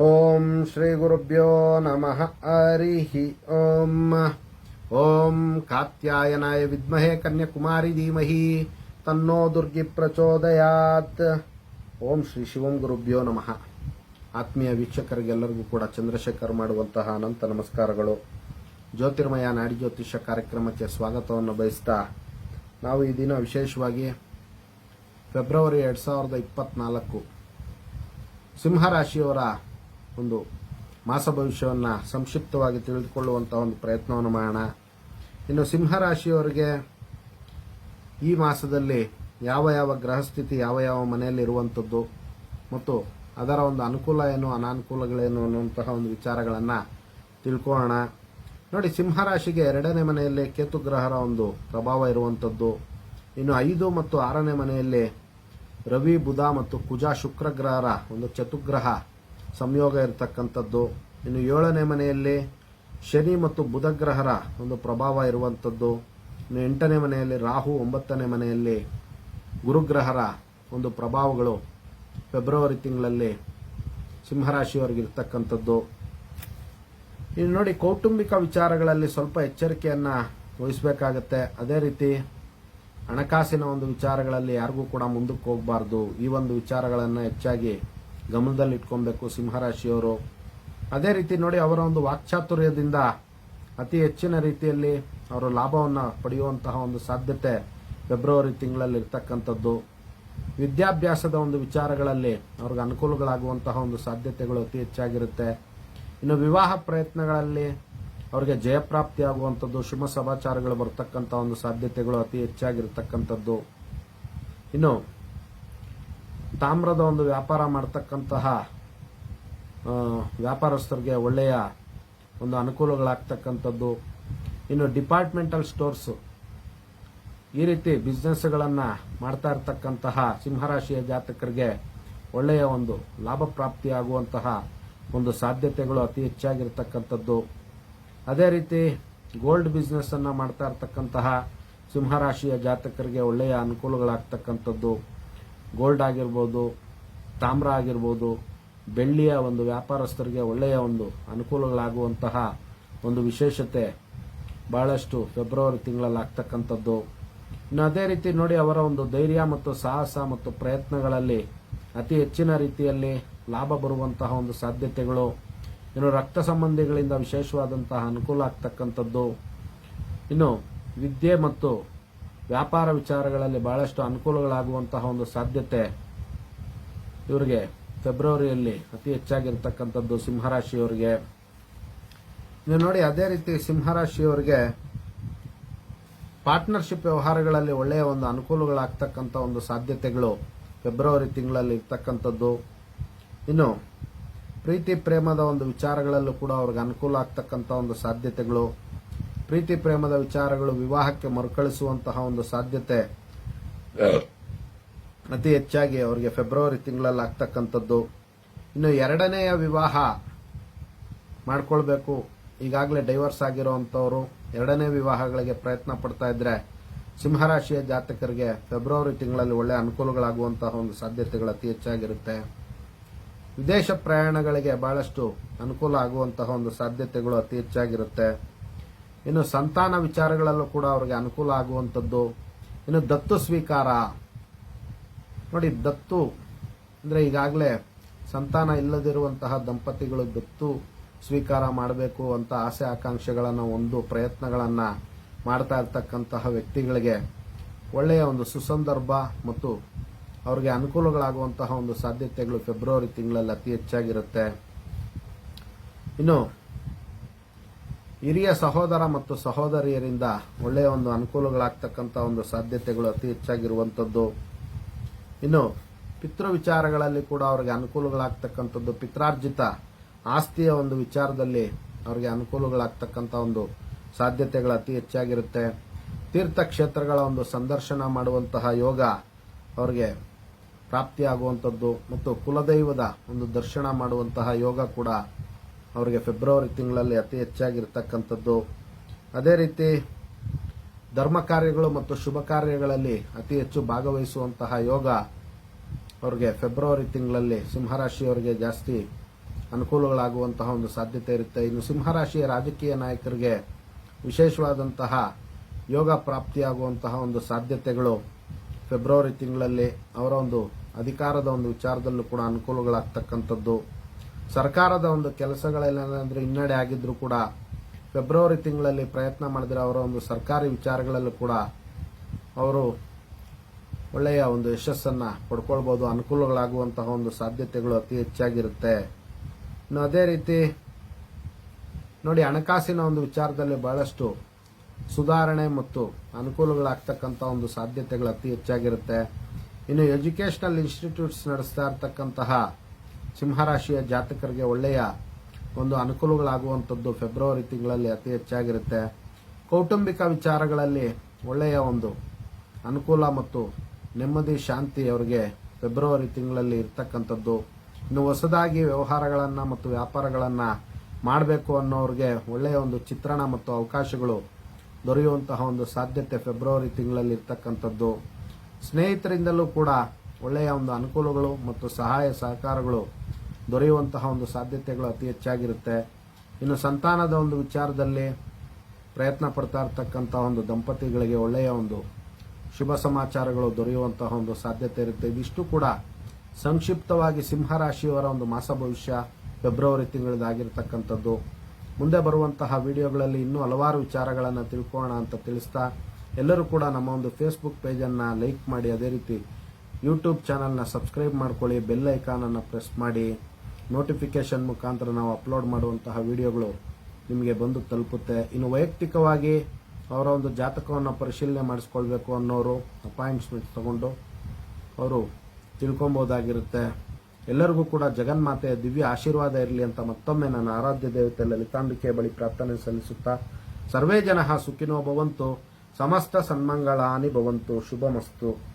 ಓಂ ಶ್ರೀ ಗುರುಭ್ಯೋ ನಮಃ ಹರಿಹಿ ಓಂ ಓಂ ಕಾತ್ಯಾಯನಾಯ ವಿದ್ಮಹೆ ಕನ್ಯಾಕುಮಾರಿ ಧೀಮಹಿ ತನ್ನೋ ದುರ್ಗಿ ಪ್ರಚೋದಯಾತ್ ಓಂ ಶ್ರೀ ಶಿವಂ ಗುರುಭ್ಯೋ ನಮಃ ಆತ್ಮೀಯ ವೀಕ್ಷಕರಿಗೆಲ್ಲರಿಗೂ ಕೂಡ ಚಂದ್ರಶೇಖರ್ ಮಾಡುವಂತಹ ಅನಂತ ನಮಸ್ಕಾರಗಳು. ಜ್ಯೋತಿರ್ಮಯ ನಾಡಿ ಜ್ಯೋತಿಷ್ಯ ಕಾರ್ಯಕ್ರಮಕ್ಕೆ ಸ್ವಾಗತವನ್ನು ಬಯಸ್ತಾ ನಾವು ಈ ದಿನ ವಿಶೇಷವಾಗಿ ಫೆಬ್ರವರಿ ಎರಡು ಸಾವಿರದ ಇಪ್ಪತ್ನಾಲ್ಕು. ಸಿಂಹರಾಶಿಯವರ ಒಂದು ಮಾಸ ಭವಿಷ್ಯವನ್ನು ಸಂಕ್ಷಿಪ್ತವಾಗಿ ತಿಳಿದುಕೊಳ್ಳುವಂಥ ಒಂದು ಪ್ರಯತ್ನವನ್ನು ಮಾಡೋಣ. ಇನ್ನು ಸಿಂಹರಾಶಿಯವರಿಗೆ ಈ ಮಾಸದಲ್ಲಿ ಯಾವ ಯಾವ ಗ್ರಹಸ್ಥಿತಿ, ಯಾವ ಯಾವ ಮನೆಯಲ್ಲಿ ಇರುವಂಥದ್ದು ಮತ್ತು ಅದರ ಒಂದು ಅನುಕೂಲ ಏನು ಅನಾನುಕೂಲಗಳೇನು ಅನ್ನುವಂತಹ ಒಂದು ವಿಚಾರಗಳನ್ನು ತಿಳ್ಕೊಳ್ಳೋಣ. ನೋಡಿ, ಸಿಂಹರಾಶಿಗೆ ಎರಡನೇ ಮನೆಯಲ್ಲಿ ಕೇತು ಗ್ರಹರ ಒಂದು ಪ್ರಭಾವ ಇರುವಂಥದ್ದು ಇನ್ನು ಐದು ಮತ್ತು ಆರನೇ ಮನೆಯಲ್ಲಿ ರವಿ, ಬುಧ ಮತ್ತು ಕುಜ ಶುಕ್ರ ಗ್ರಹರ ಒಂದು ಚತುಗ್ರಹ ಸಂಯೋಗ ಇರತಕ್ಕಂಥದ್ದು. ಇನ್ನು ಏಳನೇ ಮನೆಯಲ್ಲಿ ಶನಿ ಮತ್ತು ಬುಧ ಗ್ರಹರ ಒಂದು ಪ್ರಭಾವ ಇರುವಂಥದ್ದು. ಇನ್ನು ಎಂಟನೇ ಮನೆಯಲ್ಲಿ ರಾಹು, ಒಂಬತ್ತನೇ ಮನೆಯಲ್ಲಿ ಗುರುಗ್ರಹರ ಒಂದು ಪ್ರಭಾವಗಳು ಫೆಬ್ರವರಿ ತಿಂಗಳಲ್ಲಿ ಸಿಂಹರಾಶಿಯವರಿಗೆ ಇರ್ತಕ್ಕಂಥದ್ದು. ಇನ್ನು ನೋಡಿ, ಕೌಟುಂಬಿಕ ವಿಚಾರಗಳಲ್ಲಿ ಸ್ವಲ್ಪ ಎಚ್ಚರಿಕೆಯನ್ನು ವಹಿಸಬೇಕಾಗತ್ತೆ. ಅದೇ ರೀತಿ ಹಣಕಾಸಿನ ಒಂದು ವಿಚಾರಗಳಲ್ಲಿ ಯಾರಿಗೂ ಕೂಡ ಮುಂದಕ್ಕೆ ಹೋಗಬಾರ್ದು. ಈ ಒಂದು ವಿಚಾರಗಳನ್ನು ಹೆಚ್ಚಾಗಿ ಗಮನದಲ್ಲಿ ಇಟ್ಕೊಬೇಕು ಸಿಂಹರಾಶಿಯವರು. ಅದೇ ರೀತಿ ನೋಡಿ, ಅವರ ಒಂದು ವಾಕ್ಚಾತುರ್ಯದಿಂದ ಅತಿ ಹೆಚ್ಚಿನ ರೀತಿಯಲ್ಲಿ ಅವರು ಲಾಭವನ್ನು ಪಡೆಯುವಂತಹ ಒಂದು ಸಾಧ್ಯತೆ ಫೆಬ್ರವರಿ ತಿಂಗಳಲ್ಲಿ ಇರ್ತಕ್ಕಂಥದ್ದು. ವಿದ್ಯಾಭ್ಯಾಸದ ಒಂದು ವಿಚಾರಗಳಲ್ಲಿ ಅವ್ರಿಗೆ ಅನುಕೂಲಗಳಾಗುವಂತಹ ಒಂದು ಸಾಧ್ಯತೆಗಳು ಅತಿ ಹೆಚ್ಚಾಗಿರುತ್ತೆ. ಇನ್ನು ವಿವಾಹ ಪ್ರಯತ್ನಗಳಲ್ಲಿ ಅವರಿಗೆ ಜಯಪ್ರಾಪ್ತಿಯಾಗುವಂಥದ್ದು, ಶುಭ ಸಮಾಚಾರಗಳು ಬರ್ತಕ್ಕಂಥ ಒಂದು ಸಾಧ್ಯತೆಗಳು ಅತಿ ಹೆಚ್ಚಾಗಿರ್ತಕ್ಕಂಥದ್ದು. ಇನ್ನು ತಾಮ್ರದ ಒಂದು ವ್ಯಾಪಾರ ಮಾಡ್ತಕ್ಕಂತಹ ವ್ಯಾಪಾರಸ್ಥರಿಗೆ ಒಳ್ಳೆಯ ಒಂದು ಅನುಕೂಲಗಳಾಗ್ತಕ್ಕಂಥದ್ದು. ಇನ್ನು ಡಿಪಾರ್ಟ್ಮೆಂಟಲ್ ಸ್ಟೋರ್ಸ್, ಈ ರೀತಿ ಬಿಸ್ನೆಸ್ಗಳನ್ನು ಮಾಡ್ತಾ ಇರ್ತಕ್ಕಂತಹ ಸಿಂಹರಾಶಿಯ ಜಾತಕರಿಗೆ ಒಳ್ಳೆಯ ಒಂದು ಲಾಭ ಪ್ರಾಪ್ತಿಯಾಗುವಂತಹ ಒಂದು ಸಾಧ್ಯತೆಗಳು ಅತಿ ಹೆಚ್ಚಾಗಿರ್ತಕ್ಕಂಥದ್ದು. ಅದೇ ರೀತಿ ಗೋಲ್ಡ್ ಬಿಸ್ನೆಸ್ ಅನ್ನ ಮಾಡ್ತಾ ಇರ್ತಕ್ಕಂತಹ ಸಿಂಹರಾಶಿಯ ಜಾತಕರಿಗೆ ಒಳ್ಳೆಯ ಅನುಕೂಲಗಳಾಗ್ತಕ್ಕಂಥದ್ದು. ಗೋಲ್ಡ್ ಆಗಿರ್ಬೋದು, ತಾಮ್ರ ಆಗಿರ್ಬೋದು, ಬೆಳ್ಳಿಯ ಒಂದು ವ್ಯಾಪಾರಸ್ಥರಿಗೆ ಒಳ್ಳೆಯ ಒಂದು ಅನುಕೂಲಗಳಾಗುವಂತಹ ಒಂದು ವಿಶೇಷತೆ ಬಹಳಷ್ಟು ಫೆಬ್ರವರಿ ತಿಂಗಳಲ್ಲಿ ಆಗ್ತಕ್ಕಂಥದ್ದು. ಇನ್ನು ಅದೇ ರೀತಿ ನೋಡಿ ಅವರ ಒಂದು ಧೈರ್ಯ ಮತ್ತು ಸಾಹಸ ಮತ್ತು ಪ್ರಯತ್ನಗಳಲ್ಲಿ ಅತಿ ಹೆಚ್ಚಿನ ರೀತಿಯಲ್ಲಿ ಲಾಭ ಬರುವಂತಹ ಒಂದು ಸಾಧ್ಯತೆಗಳು. ಇನ್ನು ರಕ್ತ ಸಂಬಂಧಿಗಳಿಂದ ವಿಶೇಷವಾದಂತಹ ಅನುಕೂಲ ಆಗ್ತಕ್ಕಂಥದ್ದು. ಇನ್ನು ವಿದ್ಯೆ ಮತ್ತು ವ್ಯಾಪಾರ ವಿಚಾರಗಳಲ್ಲಿ ಬಹಳಷ್ಟು ಅನುಕೂಲಗಳಾಗುವಂತಹ ಒಂದು ಸಾಧ್ಯತೆ ಇವರಿಗೆ ಫೆಬ್ರವರಿಯಲ್ಲಿ ಅತಿ ಹೆಚ್ಚಾಗಿರ್ತಕ್ಕಂಥದ್ದು ಸಿಂಹರಾಶಿಯವರಿಗೆ. ನೀವು ನೋಡಿ, ಅದೇ ರೀತಿ ಸಿಂಹರಾಶಿಯವರಿಗೆ ಪಾರ್ಟ್ನರ್ಶಿಪ್ ವ್ಯವಹಾರಗಳಲ್ಲಿ ಒಳ್ಳೆಯ ಒಂದು ಅನುಕೂಲಗಳಾಗ್ತಕ್ಕಂಥ ಒಂದು ಸಾಧ್ಯತೆಗಳು ಫೆಬ್ರವರಿ ತಿಂಗಳಲ್ಲಿ ಇರ್ತಕ್ಕಂಥದ್ದು. ಇನ್ನು ಪ್ರೀತಿ, ಪ್ರೇಮದ ಒಂದು ವಿಚಾರಗಳಲ್ಲೂ ಕೂಡ ಅವ್ರಿಗೆ ಅನುಕೂಲ ಆಗ್ತಕ್ಕಂಥ ಒಂದು ಸಾಧ್ಯತೆಗಳು. ಪ್ರೀತಿ ಪ್ರೇಮದ ವಿಚಾರಗಳು ವಿವಾಹಕ್ಕೆ ಮರುಕಳಿಸುವಂತಹ ಒಂದು ಸಾಧ್ಯತೆ. ಅತಿ ಹೆಚ್ಚಾಗಿ ಅವರಿಗೆ ಫೆಬ್ರವರಿ ತಿಂಗಳಲ್ಲಿ ಆಗ್ತಕ್ಕಂಥದ್ದು. ಇನ್ನು ಎರಡನೆಯ ವಿವಾಹ ಮಾಡ್ಕೊಳ್ಬೇಕು. ಈಗಾಗಲೇ ಡೈವರ್ಸ್ ಆಗಿರುವಂತವರು ಎರಡನೇ ವಿವಾಹಗಳಿಗೆ ಪ್ರಯತ್ನ ಪಡ್ತಾ ಇದ್ರೆ ಸಿಂಹರಾಶಿಯ ಜಾತಕರಿಗೆ ಫೆಬ್ರವರಿ ತಿಂಗಳಲ್ಲಿ ಒಳ್ಳೆಯ ಅನುಕೂಲಗಳಾಗುವಂತಹ ಒಂದು ಸಾಧ್ಯತೆಗಳು ಅತಿ ಹೆಚ್ಚಾಗಿರುತ್ತೆ. ವಿದೇಶ ಪ್ರಯಾಣಗಳಿಗೆ ಬಹಳಷ್ಟು ಅನುಕೂಲ ಆಗುವಂತಹ ಒಂದು ಸಾಧ್ಯತೆಗಳು ಅತಿ ಹೆಚ್ಚಾಗಿರುತ್ತೆ. ಇನ್ನು ಸಂತಾನ ವಿಚಾರಗಳಲ್ಲೂ ಕೂಡ ಅವರಿಗೆ ಅನುಕೂಲ ಆಗುವಂಥದ್ದು. ಇನ್ನು ದತ್ತು ಸ್ವೀಕಾರ. ನೋಡಿ, ದತ್ತು ಅಂದರೆ ಈಗಾಗಲೇ ಸಂತಾನ ಇಲ್ಲದಿರುವಂತಹ ದಂಪತಿಗಳು ದತ್ತು ಸ್ವೀಕಾರ ಮಾಡಬೇಕು ಅಂತ ಆಸೆ ಆಕಾಂಕ್ಷೆಗಳನ್ನು ಒಂದು ಪ್ರಯತ್ನಗಳನ್ನು ಮಾಡ್ತಾ ಇರ್ತಕ್ಕಂತಹ ವ್ಯಕ್ತಿಗಳಿಗೆ ಒಳ್ಳೆಯ ಒಂದು ಸುಸಂದರ್ಭ ಮತ್ತು ಅವರಿಗೆ ಅನುಕೂಲಗಳಾಗುವಂತಹ ಒಂದು ಸಾಧ್ಯತೆಗಳು ಫೆಬ್ರವರಿ ತಿಂಗಳಲ್ಲಿ ಅತಿ ಹೆಚ್ಚಾಗಿರುತ್ತೆ. ಇನ್ನು ಹಿರಿಯ ಸಹೋದರ ಮತ್ತು ಸಹೋದರಿಯರಿಂದ ಒಳ್ಳೆಯ ಒಂದು ಅನುಕೂಲಗಳಾಗ್ತಕ್ಕಂಥ ಒಂದು ಸಾಧ್ಯತೆಗಳು ಅತಿ ಹೆಚ್ಚಾಗಿರುವಂಥದ್ದು. ಇನ್ನು ಪಿತೃ ವಿಚಾರಗಳಲ್ಲಿ ಕೂಡ ಅವರಿಗೆ ಅನುಕೂಲಗಳಾಗ್ತಕ್ಕಂಥದ್ದು, ಪಿತ್ರಾರ್ಜಿತ ಆಸ್ತಿಯ ಒಂದು ವಿಚಾರದಲ್ಲಿ ಅವರಿಗೆ ಅನುಕೂಲಗಳಾಗ್ತಕ್ಕಂಥ ಒಂದು ಸಾಧ್ಯತೆಗಳು ಅತಿ ಹೆಚ್ಚಾಗಿರುತ್ತೆ. ತೀರ್ಥಕ್ಷೇತ್ರಗಳ ಒಂದು ಸಂದರ್ಶನ ಮಾಡುವಂತಹ ಯೋಗ ಅವರಿಗೆ ಪ್ರಾಪ್ತಿಯಾಗುವಂಥದ್ದು ಮತ್ತು ಕುಲದೈವದ ಒಂದು ದರ್ಶನ ಮಾಡುವಂತಹ ಯೋಗ ಕೂಡ ಅವರಿಗೆ ಫೆಬ್ರವರಿ ತಿಂಗಳಲ್ಲಿ ಅತಿ ಹೆಚ್ಚಾಗಿರ್ತಕ್ಕಂಥದ್ದು. ಅದೇ ರೀತಿ ಧರ್ಮ ಕಾರ್ಯಗಳು ಮತ್ತು ಶುಭ ಕಾರ್ಯಗಳಲ್ಲಿ ಅತಿ ಹೆಚ್ಚು ಭಾಗವಹಿಸುವಂತಹ ಯೋಗ ಅವರಿಗೆ ಫೆಬ್ರವರಿ ತಿಂಗಳಲ್ಲಿ ಸಿಂಹರಾಶಿಯವರಿಗೆ ಜಾಸ್ತಿ ಅನುಕೂಲಗಳಾಗುವಂತಹ ಒಂದು ಸಾಧ್ಯತೆ ಇರುತ್ತೆ. ಇನ್ನು ಸಿಂಹರಾಶಿಯ ರಾಜಕೀಯ ನಾಯಕರಿಗೆ ವಿಶೇಷವಾದಂತಹ ಯೋಗ ಪ್ರಾಪ್ತಿಯಾಗುವಂತಹ ಒಂದು ಸಾಧ್ಯತೆಗಳು ಫೆಬ್ರವರಿ ತಿಂಗಳಲ್ಲಿ ಅವರ ಒಂದು ಅಧಿಕಾರದ ಒಂದು ವಿಚಾರದಲ್ಲೂ ಕೂಡ ಅನುಕೂಲಗಳಾಗ್ತಕ್ಕಂಥದ್ದು. ಸರ್ಕಾರದ ಒಂದು ಕೆಲಸಗಳೇನಾದ್ರೆ ಹಿನ್ನಡೆ ಆಗಿದ್ರು ಕೂಡ, ಫೆಬ್ರವರಿ ತಿಂಗಳಲ್ಲಿ ಪ್ರಯತ್ನ ಮಾಡಿದ್ರೆ ಅವರ ಒಂದು ಸರ್ಕಾರಿ ವಿಚಾರಗಳಲ್ಲೂ ಕೂಡ ಅವರು ಒಳ್ಳೆಯ ಒಂದು ಯಶಸ್ಸನ್ನ ಪಡ್ಕೊಳ್ಬೋದು, ಅನುಕೂಲಗಳಾಗುವಂತಹ ಒಂದು ಸಾಧ್ಯತೆಗಳು ಅತಿ ಹೆಚ್ಚಾಗಿರುತ್ತೆ. ಇನ್ನು ಅದೇ ರೀತಿ ನೋಡಿ, ಹಣಕಾಸಿನ ಒಂದು ವಿಚಾರದಲ್ಲಿ ಬಹಳಷ್ಟು ಸುಧಾರಣೆ ಮತ್ತು ಅನುಕೂಲಗಳಾಗ್ತಕ್ಕಂಥ ಒಂದು ಸಾಧ್ಯತೆಗಳು ಅತಿ ಹೆಚ್ಚಾಗಿರುತ್ತೆ. ಇನ್ನು ಎಜುಕೇಶನಲ್ ಇನ್ಸ್ಟಿಟ್ಯೂಟ್ಸ್ ನಡೆಸ್ತಾ ಇರತಕ್ಕಂತಹ ಸಿಂಹರಾಶಿಯ ಜಾತಕರಿಗೆ ಒಳ್ಳೆಯ ಒಂದು ಅನುಕೂಲಗಳಾಗುವಂಥದ್ದು ಫೆಬ್ರವರಿ ತಿಂಗಳಲ್ಲಿ ಅತಿ ಹೆಚ್ಚಾಗಿರುತ್ತೆ. ಕೌಟುಂಬಿಕ ವಿಚಾರಗಳಲ್ಲಿ ಒಳ್ಳೆಯ ಒಂದು ಅನುಕೂಲ ಮತ್ತು ನೆಮ್ಮದಿ, ಶಾಂತಿ ಅವರಿಗೆ ಫೆಬ್ರವರಿ ತಿಂಗಳಲ್ಲಿ ಇರ್ತಕ್ಕಂಥದ್ದು. ಇನ್ನು ಹೊಸದಾಗಿ ವ್ಯವಹಾರಗಳನ್ನು ಮತ್ತು ವ್ಯಾಪಾರಗಳನ್ನು ಮಾಡಬೇಕು ಅನ್ನೋರಿಗೆ ಒಳ್ಳೆಯ ಒಂದು ಚಿತ್ರಣ ಮತ್ತು ಅವಕಾಶಗಳು ದೊರೆಯುವಂತಹ ಒಂದು ಸಾಧ್ಯತೆ ಫೆಬ್ರವರಿ ತಿಂಗಳಲ್ಲಿ ಇರ್ತಕ್ಕಂಥದ್ದು. ಸ್ನೇಹಿತರಿಂದಲೂ ಕೂಡ ಒಳ್ಳೆಯ ಒಂದು ಅನುಕೂಲಗಳು ಮತ್ತು ಸಹಾಯ ಸಹಕಾರಗಳು ದೊರೆಯುವಂತಹ ಒಂದು ಸಾಧ್ಯತೆಗಳು ಅತಿ ಹೆಚ್ಚಾಗಿರುತ್ತೆ. ಇನ್ನು ಸಂತಾನದ ಒಂದು ವಿಚಾರದಲ್ಲಿ ಪ್ರಯತ್ನ ಪಡ್ತಾ ಇರ್ತಕ್ಕಂಥ ಒಂದು ದಂಪತಿಗಳಿಗೆ ಒಳ್ಳೆಯ ಒಂದು ಶುಭ ಸಮಾಚಾರಗಳು ದೊರೆಯುವಂತಹ ಒಂದು ಸಾಧ್ಯತೆ ಇರುತ್ತೆ. ಇದಿಷ್ಟು ಕೂಡ ಸಂಕ್ಷಿಪ್ತವಾಗಿ ಸಿಂಹರಾಶಿಯವರ ಒಂದು ಮಾಸ ಭವಿಷ್ಯ ಫೆಬ್ರವರಿ ತಿಂಗಳದಾಗಿರ್ತಕ್ಕಂಥದ್ದು ಮುಂದೆ ಬರುವಂತಹ ವಿಡಿಯೋಗಳಲ್ಲಿ ಇನ್ನೂ ಹಲವಾರು ವಿಚಾರಗಳನ್ನು ತಿಳ್ಕೊಳ್ಳೋಣ ಅಂತ ತಿಳಿಸ್ತಾ ಎಲ್ಲರೂ ಕೂಡ ನಮ್ಮ ಒಂದು ಫೇಸ್ಬುಕ್ ಪೇಜನ್ನು ಲೈಕ್ ಮಾಡಿ. ಅದೇ ರೀತಿ ಯೂಟ್ಯೂಬ್ ಚಾನಲ್ನ ಸಬ್ಸ್ಕ್ರೈಬ್ ಮಾಡ್ಕೊಳ್ಳಿ. ಬೆಲ್ ಐಕಾನನ್ನು ಪ್ರೆಸ್ ಮಾಡಿ. ನೋಟಿಫಿಕೇಶನ್ ಮುಖಾಂತರ ನಾವು ಅಪ್ಲೋಡ್ ಮಾಡುವಂತಹ ವಿಡಿಯೋಗಳು ನಿಮಗೆ ಬಂದು ತಲುಪುತ್ತೆ. ಇನ್ನು ವೈಯಕ್ತಿಕವಾಗಿ ಅವರ ಒಂದು ಜಾತಕವನ್ನು ಪರಿಶೀಲನೆ ಮಾಡಿಸ್ಕೊಳ್ಬೇಕು ಅನ್ನೋರು ಅಪಾಯಿಂಟ್ಮೆಂಟ್ ತಗೊಂಡು ಅವರು ತಿಳ್ಕೊಬೋದಾಗಿರುತ್ತೆ ಎಲ್ಲರಿಗೂ ಕೂಡ ಜಗನ್ಮಾತೆಯ ದಿವ್ಯ ಆಶೀರ್ವಾದ ಇರಲಿ ಅಂತ ಮತ್ತೊಮ್ಮೆ ನಾನು ಆರಾಧ್ಯ ದೇವತೆ ಲಲಿತಾಂಬಿಕೆ ಬಳಿ ಪ್ರಾರ್ಥನೆ ಸಲ್ಲಿಸುತ್ತಾ, ಸರ್ವೇ ಜನ ಸುಖಿನೋ ಭವಂತು, ಸಮಸ್ತ ಸನ್ಮಂಗಳಾನಿ ಭವಂತು, ಶುಭಮಸ್ತು.